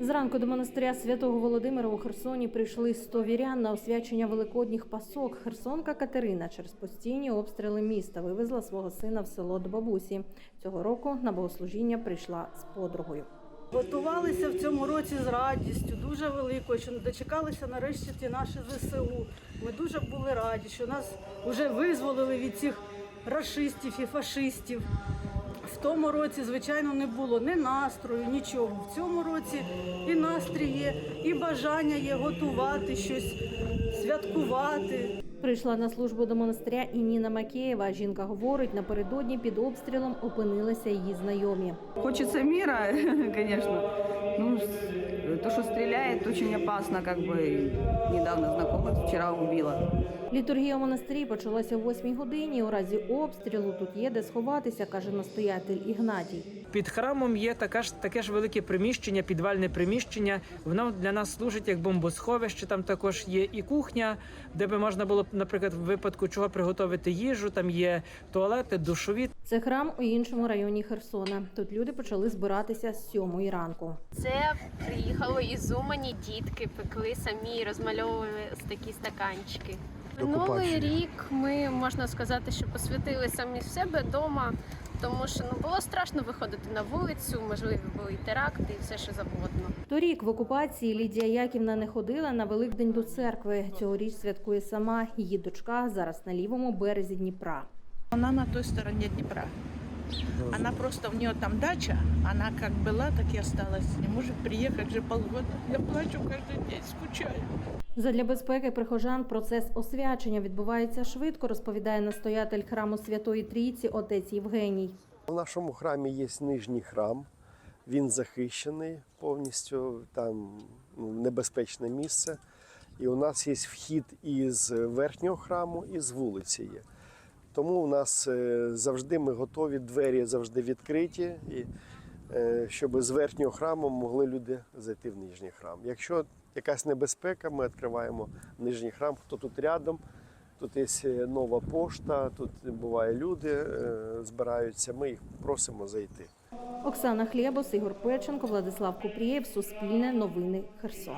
Зранку до монастиря святого Володимира у Херсоні прийшли 100 вірян на освячення великодніх пасок. Херсонка Катерина через постійні обстріли міста вивезла свого сина в село до бабусі. Цього року на богослужіння прийшла з подругою. Готувалися в цьому році з радістю, дуже великою, що дочекалися нарешті ті наші ЗСУ. Ми дуже були раді, що нас вже визволили від цих рашистів і фашистів. В тому році, звичайно, не було ні настрою, нічого. В цьому році і настрій є, і бажання є готувати щось, святкувати. Прийшла на службу до монастиря і Ніна Макеєва. Жінка говорить, напередодні під обстрілом опинилися її знайомі. Хочеться міра, звісно. Ну, то, что стреляет, очень опасно, как бы недавно знакомых вчера убила. Літургія в монастирі почалася о 8 годині. У разі обстрілу тут є де сховатися, каже настоятель Ігнатій. Під храмом є така ж таке ж велике приміщення, підвальне приміщення. Воно для нас служить як бомбосховище. Там також є і кухня, де би можна було, наприклад, в випадку чого приготувати їжу. Там є туалети, душові. Це храм у іншому районі Херсона. Тут люди почали збиратися з сьомої ранку. Це приїхало із Умані, дітки пекли самі, розмальовували такі стаканчики. Минулий рік ми можна сказати, що посвятили самі в себе вдома, тому що ну було страшно виходити на вулицю, можливі були і теракти, і все що завгодно. Торік в окупації Лідія Яківна не ходила на Великдень до церкви. Цьогоріч святкує сама. Її дочка зараз на лівому березі Дніпра. Вона на той стороні Днепра. Она просто, у нее там дача, она как была, так и осталась. Не может приехать же полгода. Я плачу каждый день, скучаю. Задля безпеки прихожан процес освячення відбувається швидко, розповідає настоятель храму Святої Трійці отець Євгеній. В нашому храмі є нижній храм, він захищений повністю, там ну, небезпечне місце. І у нас є вхід із верхнього храму, і з вулиці є. Тому у нас е, завжди ми готові, двері завжди відкриті, і, е, щоб з верхнього храму могли люди зайти в нижній храм. Якщо якась небезпека, ми відкриваємо нижній храм, хто тут рядом. Тут є е, нова пошта, тут буває люди збираються. Ми їх просимо зайти. Оксана Хлєбос, Ігор Печенко, Владислав Купрієв, Суспільне новини Херсон.